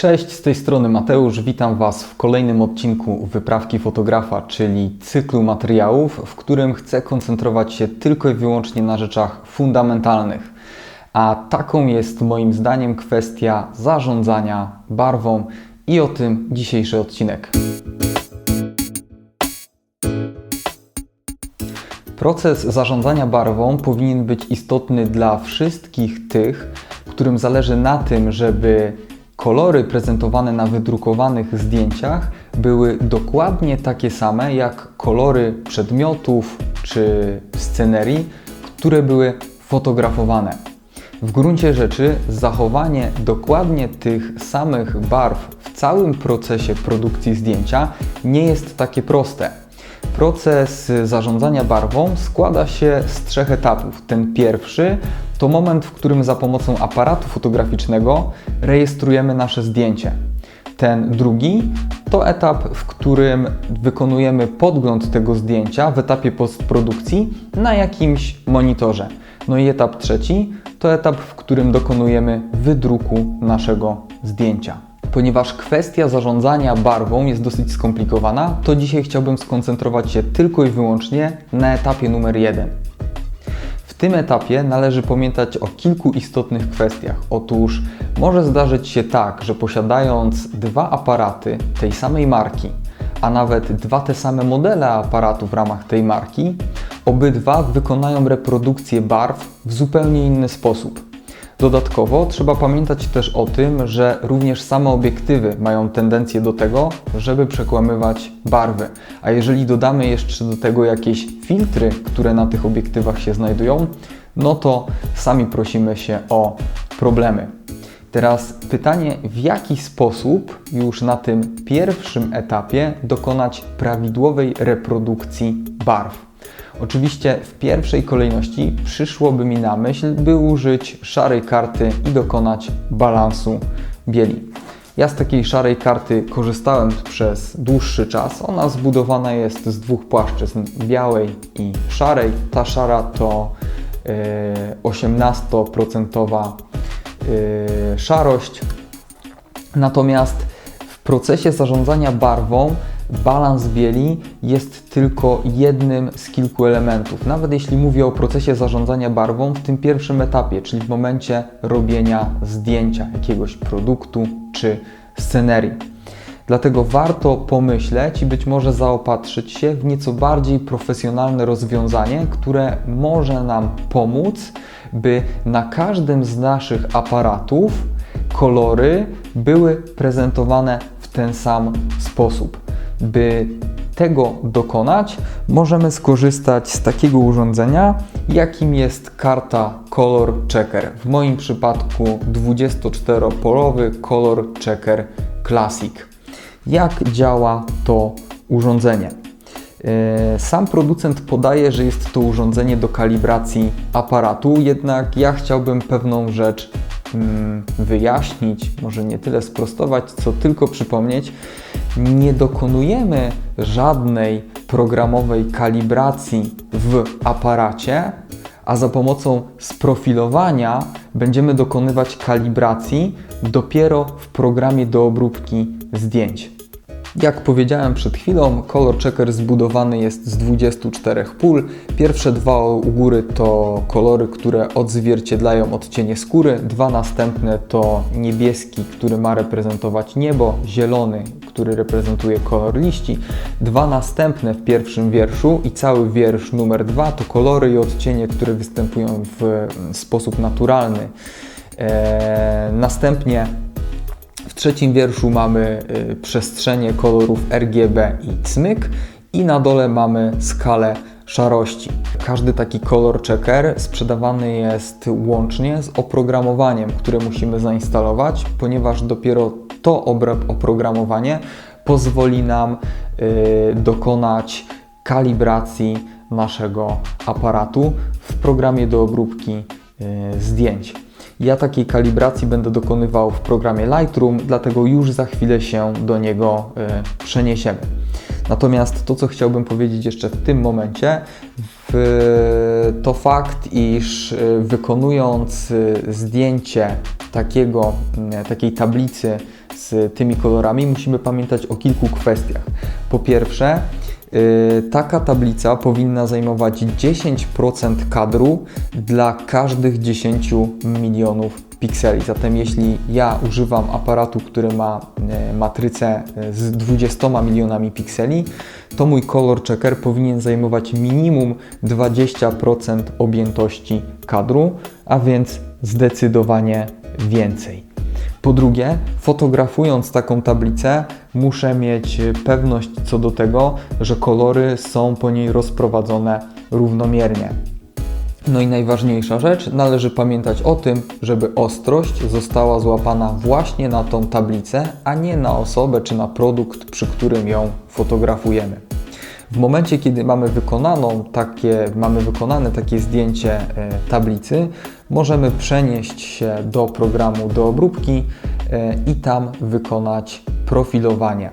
Cześć, z tej strony Mateusz. Witam Was w kolejnym odcinku Wyprawki Fotografa, czyli cyklu materiałów, w którym chcę koncentrować się tylko i wyłącznie na rzeczach fundamentalnych. A taką jest moim zdaniem kwestia zarządzania barwą i o tym dzisiejszy odcinek. Proces zarządzania barwą powinien być istotny dla wszystkich tych, którym zależy na tym, żeby kolory prezentowane na wydrukowanych zdjęciach były dokładnie takie same jak kolory przedmiotów czy scenerii, które były fotografowane. W gruncie rzeczy zachowanie dokładnie tych samych barw w całym procesie produkcji zdjęcia nie jest takie proste. Proces zarządzania barwą składa się z trzech etapów. Ten pierwszy to moment, w którym za pomocą aparatu fotograficznego rejestrujemy nasze zdjęcie. Ten drugi to etap, w którym wykonujemy podgląd tego zdjęcia w etapie postprodukcji na jakimś monitorze. No i etap trzeci to etap, w którym dokonujemy wydruku naszego zdjęcia. Ponieważ kwestia zarządzania barwą jest dosyć skomplikowana, to dzisiaj chciałbym skoncentrować się tylko i wyłącznie na etapie numer jeden. Tym etapie należy pamiętać o kilku istotnych kwestiach. Otóż może zdarzyć się tak, że posiadając dwa aparaty tej samej marki, a nawet dwa te same modele aparatu w ramach tej marki, obydwa wykonają reprodukcję barw w zupełnie inny sposób. Dodatkowo trzeba pamiętać też o tym, że również same obiektywy mają tendencję do tego, żeby przekłamywać barwy. A jeżeli dodamy jeszcze do tego jakieś filtry, które na tych obiektywach się znajdują, no to sami prosimy się o problemy. Teraz pytanie, w jaki sposób już na tym pierwszym etapie dokonać prawidłowej reprodukcji barw. Oczywiście w pierwszej kolejności przyszłoby mi na myśl, by użyć szarej karty i dokonać balansu bieli. Ja z takiej szarej karty korzystałem przez dłuższy czas. Ona zbudowana jest z dwóch płaszczyzn, białej i szarej. Ta szara to 18% yy, szarość. Natomiast w procesie zarządzania barwą balans bieli jest tylko jednym z kilku elementów. Nawet jeśli mówię o procesie zarządzania barwą w tym pierwszym etapie, czyli w momencie robienia zdjęcia jakiegoś produktu czy scenerii. Dlatego warto pomyśleć i być może zaopatrzyć się w nieco bardziej profesjonalne rozwiązanie, które może nam pomóc, by na każdym z naszych aparatów kolory były prezentowane w ten sam sposób. By tego dokonać, możemy skorzystać z takiego urządzenia, jakim jest karta Color Checker. W moim przypadku 24-polowy Color Checker Classic. Jak działa to urządzenie? E, sam producent podaje, że jest to urządzenie do kalibracji aparatu, jednak ja chciałbym pewną rzecz wyjaśnić, może nie tyle sprostować, co tylko przypomnieć nie dokonujemy żadnej programowej kalibracji w aparacie, a za pomocą sprofilowania będziemy dokonywać kalibracji dopiero w programie do obróbki zdjęć. Jak powiedziałem przed chwilą, Color Checker zbudowany jest z 24 pól. Pierwsze dwa u góry to kolory, które odzwierciedlają odcienie skóry. Dwa następne to niebieski, który ma reprezentować niebo, zielony, który reprezentuje kolor liści. Dwa następne w pierwszym wierszu i cały wiersz numer dwa to kolory i odcienie, które występują w sposób naturalny. Eee, następnie trzecim wierszu mamy y, przestrzenie kolorów RGB i cmyk i na dole mamy skalę szarości. Każdy taki kolor checker sprzedawany jest łącznie z oprogramowaniem, które musimy zainstalować, ponieważ dopiero to oprogramowanie pozwoli nam y, dokonać kalibracji naszego aparatu w programie do obróbki y, zdjęć. Ja takiej kalibracji będę dokonywał w programie Lightroom, dlatego już za chwilę się do niego y, przeniesiemy. Natomiast to, co chciałbym powiedzieć jeszcze w tym momencie, To fakt, iż y, wykonując y, zdjęcie takiego, takiej tablicy z tymi kolorami, musimy pamiętać o kilku kwestiach. Po pierwsze, taka tablica powinna zajmować 10% kadru dla każdych 10 milionów pikseli. Zatem jeśli ja używam aparatu, który ma e, matrycę e, z 20 milionami pikseli, to mój color checker powinien zajmować minimum 20% objętości kadru, a więc zdecydowanie więcej. Po drugie, fotografując taką tablicę, muszę mieć pewność co do tego, że kolory są po niej rozprowadzone równomiernie. No i najważniejsza rzecz, należy pamiętać o tym, żeby ostrość została złapana właśnie na tą tablicę, a nie na osobę czy na produkt, przy którym ją fotografujemy. W momencie, kiedy mamy, wykonaną takie, mamy wykonane takie zdjęcie e, tablicy, możemy przenieść się do programu do obróbki e, i tam wykonać profilowanie.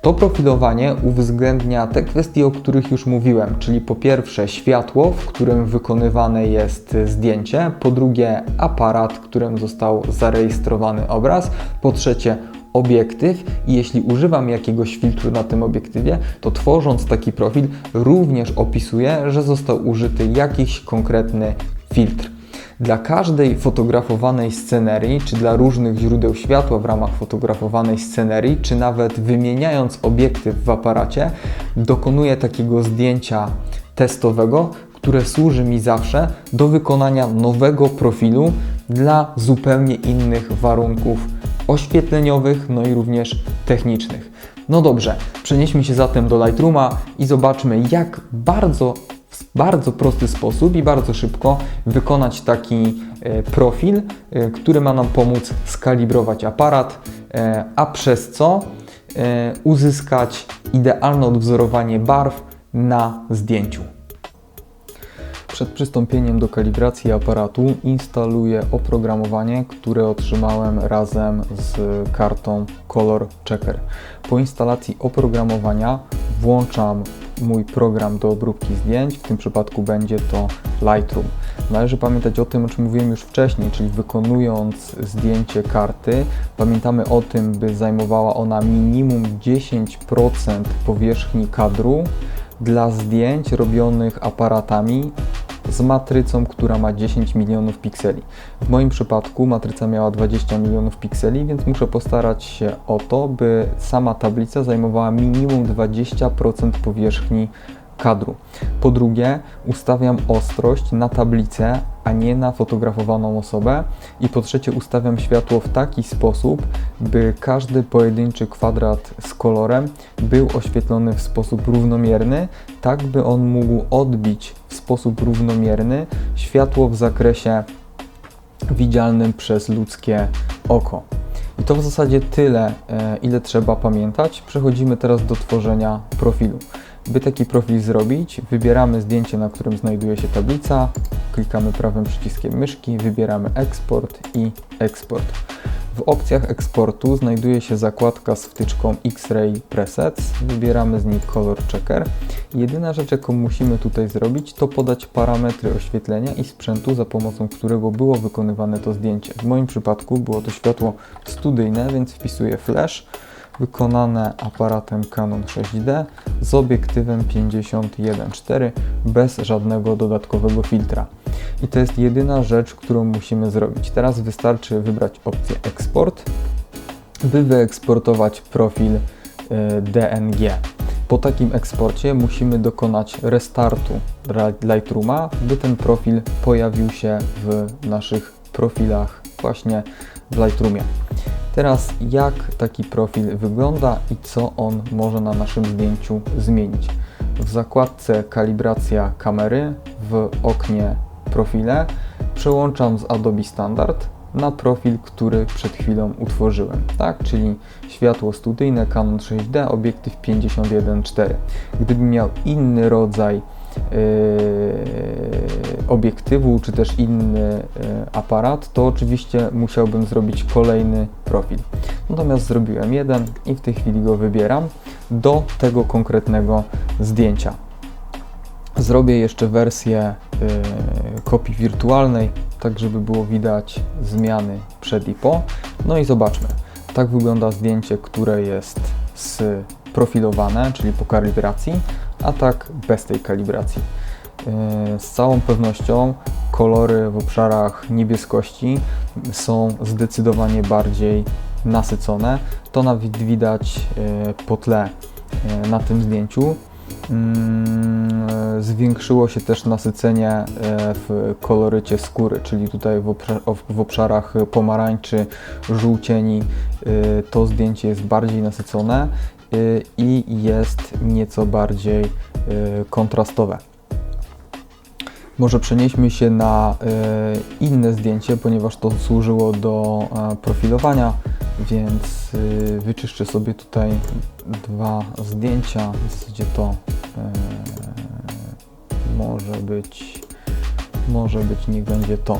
To profilowanie uwzględnia te kwestie, o których już mówiłem, czyli po pierwsze światło, w którym wykonywane jest zdjęcie, po drugie aparat, którym został zarejestrowany obraz, po trzecie obiektyw i jeśli używam jakiegoś filtru na tym obiektywie, to tworząc taki profil również opisuję, że został użyty jakiś konkretny filtr. Dla każdej fotografowanej scenerii, czy dla różnych źródeł światła w ramach fotografowanej scenerii, czy nawet wymieniając obiektyw w aparacie, dokonuję takiego zdjęcia testowego, które służy mi zawsze do wykonania nowego profilu dla zupełnie innych warunków oświetleniowych, no i również technicznych. No dobrze, przenieśmy się zatem do Lightrooma i zobaczmy, jak bardzo w bardzo prosty sposób i bardzo szybko wykonać taki e, profil, e, który ma nam pomóc skalibrować aparat, e, a przez co uzyskać idealne odwzorowanie barw na zdjęciu. Przed przystąpieniem do kalibracji aparatu instaluję oprogramowanie, które otrzymałem razem z kartą Color Checker. Po instalacji oprogramowania włączam mój program do obróbki zdjęć, w tym przypadku będzie to Lightroom. Należy pamiętać o tym, o czym mówiłem już wcześniej, czyli wykonując zdjęcie karty, pamiętamy o tym, by zajmowała ona minimum 10% powierzchni kadru dla zdjęć robionych aparatami z matrycą, która ma 10 milionów pikseli. W moim przypadku matryca miała 20 milionów pikseli, więc muszę postarać się o to, by sama tablica zajmowała minimum 20% powierzchni kadru. Po drugie, ustawiam ostrość na tablicę, a nie na fotografowaną osobę. I po trzecie, ustawiam światło w taki sposób, by każdy pojedynczy kwadrat z kolorem był oświetlony w sposób równomierny, tak by on mógł odbić w sposób równomierny światło w zakresie widzialnym przez ludzkie oko. I to w zasadzie tyle, e, ile trzeba pamiętać. Przechodzimy teraz do tworzenia profilu. By taki profil zrobić, wybieramy zdjęcie, na którym znajduje się tablica, klikamy prawym przyciskiem myszki, wybieramy eksport i eksport. W opcjach eksportu znajduje się zakładka z wtyczką X-Ray Presets. Wybieramy z niej Color Checker. Jedyna rzecz, jaką musimy tutaj zrobić, to podać parametry oświetlenia i sprzętu, za pomocą którego było wykonywane to zdjęcie. W moim przypadku było to światło studyjne, więc wpisuję flash wykonane aparatem Canon 6D z obiektywem 51.4 bez żadnego dodatkowego filtra. I to jest jedyna rzecz, którą musimy zrobić. Teraz wystarczy wybrać opcję eksport, by wyeksportować profil y, DNG. Po takim eksporcie musimy dokonać restartu Lightrooma, by ten profil pojawił się w naszych profilach właśnie w Lightroomie. Teraz jak taki profil wygląda i co on może na naszym zdjęciu zmienić. W zakładce kalibracja kamery w oknie profile przełączam z Adobe Standard na profil, który przed chwilą utworzyłem, tak? Czyli światło studyjne Canon 6D, obiektyw 51.4. Gdybym miał inny rodzaj obiektywu, czy też inny yy, aparat, to oczywiście musiałbym zrobić kolejny profil. Natomiast zrobiłem jeden i w tej chwili go wybieram do tego konkretnego zdjęcia. Zrobię jeszcze wersję y, kopii wirtualnej, tak żeby było widać zmiany przed i po. No i zobaczmy. Tak wygląda zdjęcie, które jest sprofilowane, czyli po kalibracji, a tak bez tej kalibracji. Y, Z całą pewnością kolory w obszarach niebieskości są zdecydowanie bardziej nasycone. To nawet widać y, po tle y, na tym zdjęciu. Mm, e, Zwiększyło się też nasycenie e, w kolorycie skóry, czyli tutaj w, obszar, w obszarach pomarańczy, żółcieni e, to zdjęcie jest bardziej nasycone e, i jest nieco bardziej e, kontrastowe. Może przenieśmy się na e, inne zdjęcie, ponieważ to służyło do e, profilowania, więc wyczyszczę sobie tutaj dwa zdjęcia. Zasadzie to e, może być, może być, niech będzie to.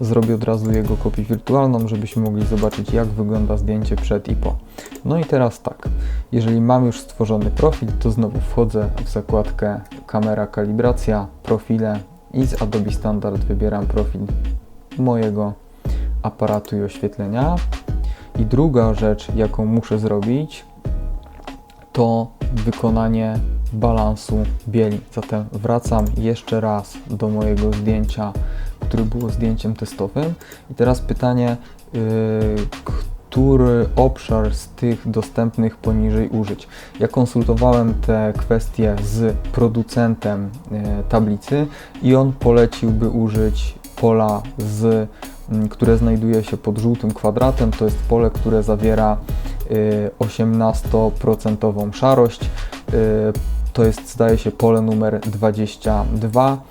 Zrobię od razu jego kopię wirtualną, żebyśmy mogli zobaczyć, jak wygląda zdjęcie przed i po. No i teraz tak, jeżeli mam już stworzony profil, to znowu wchodzę w zakładkę kamera, kalibracja, profile i z Adobe Standard wybieram profil mojego aparatu i oświetlenia. I druga rzecz, jaką muszę zrobić, to wykonanie balansu bieli. Zatem wracam jeszcze raz do mojego zdjęcia, które było zdjęciem testowym. I teraz pytanie, yy, który obszar z tych dostępnych poniżej użyć. Ja konsultowałem te kwestie z producentem yy, tablicy i on poleciłby użyć pola z które znajduje się pod żółtym kwadratem. To jest pole, które zawiera y, 18% szarość. To jest, zdaje się, pole numer 22.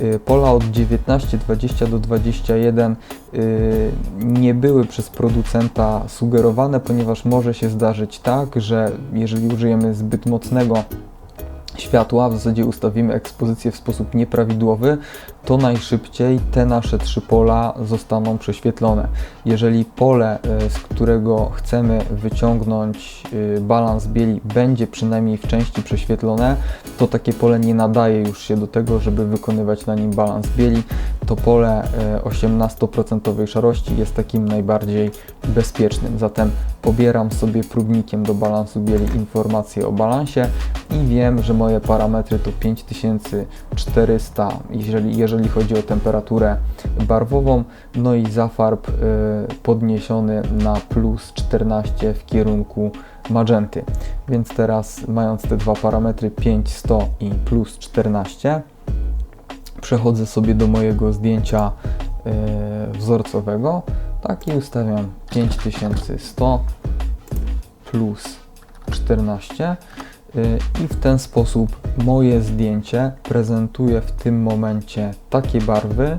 Y, Pola od 19, 20 do 21 y, nie były przez producenta sugerowane, ponieważ może się zdarzyć tak, że jeżeli użyjemy zbyt mocnego światła, w zasadzie ustawimy ekspozycję w sposób nieprawidłowy, to najszybciej te nasze trzy pola zostaną prześwietlone. Jeżeli pole, e, z którego chcemy wyciągnąć e, balans bieli, będzie przynajmniej w części prześwietlone, to takie pole nie nadaje już się do tego, żeby wykonywać na nim balans bieli. To pole e, 18% szarości jest takim najbardziej bezpiecznym. Zatem pobieram sobie próbnikiem do balansu bieli informacje o balansie i wiem, że moje parametry to 5400, jeżeli, jeżeli chodzi o temperaturę barwową, no i zafarb y, podniesiony na plus 14 w kierunku magenty. Więc teraz mając te dwa parametry 5100 i plus 14 przechodzę sobie do mojego zdjęcia y, wzorcowego. Tak i ustawiam 5100 plus 14 y, i w ten sposób moje zdjęcie prezentuje w tym momencie takie barwy,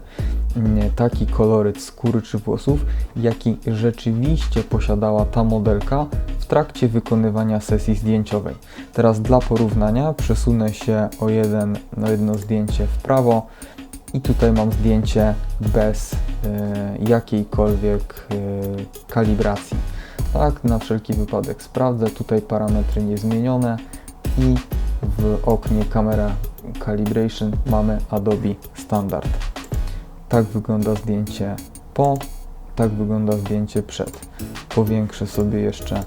taki koloryt skóry czy włosów, jaki rzeczywiście posiadała ta modelka trakcie wykonywania sesji zdjęciowej. Teraz dla porównania przesunę się o, jeden, o jedno zdjęcie w prawo i tutaj mam zdjęcie bez y, jakiejkolwiek y, kalibracji. Tak, na wszelki wypadek sprawdzę. Tutaj parametry niezmienione i w oknie kamera calibration mamy Adobe Standard. Tak wygląda zdjęcie po, tak wygląda zdjęcie przed. Powiększę sobie jeszcze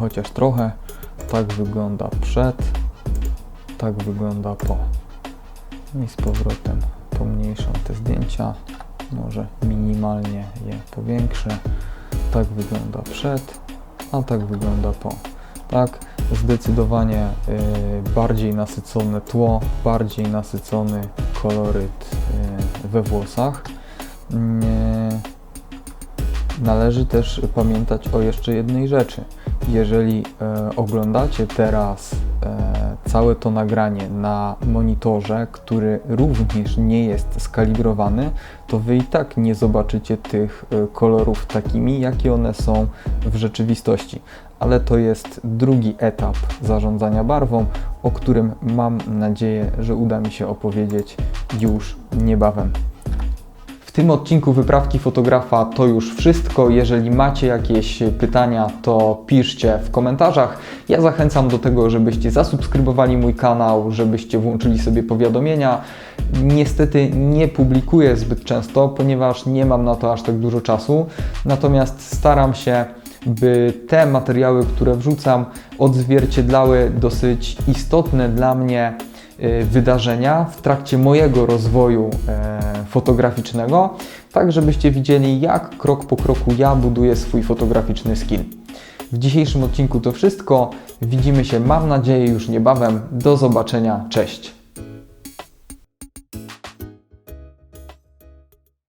chociaż trochę. Tak wygląda przed, tak wygląda po. I z powrotem pomniejszam te zdjęcia, może minimalnie je powiększę. Tak wygląda przed, a tak wygląda po. Tak, zdecydowanie y, bardziej nasycone tło, bardziej nasycony koloryt y, we włosach. Należy też pamiętać o jeszcze jednej rzeczy. Jeżeli e, oglądacie teraz e, całe to nagranie na monitorze, który również nie jest skalibrowany, to wy i tak nie zobaczycie tych e, kolorów takimi, jakie one są w rzeczywistości. Ale to jest drugi etap zarządzania barwą, o którym mam nadzieję, że uda mi się opowiedzieć już niebawem. W tym odcinku wyprawki fotografa to już wszystko. Jeżeli macie jakieś pytania, to piszcie w komentarzach. Ja zachęcam do tego, żebyście zasubskrybowali mój kanał, żebyście włączyli sobie powiadomienia. Niestety nie publikuję zbyt często, ponieważ nie mam na to aż tak dużo czasu. Natomiast staram się, by te materiały, które wrzucam, odzwierciedlały dosyć istotne dla mnie y, wydarzenia w trakcie mojego rozwoju e, fotograficznego, tak żebyście widzieli, jak krok po kroku ja buduję swój fotograficzny skill. W dzisiejszym odcinku to wszystko. Widzimy się, mam nadzieję, już niebawem. Do zobaczenia. Cześć.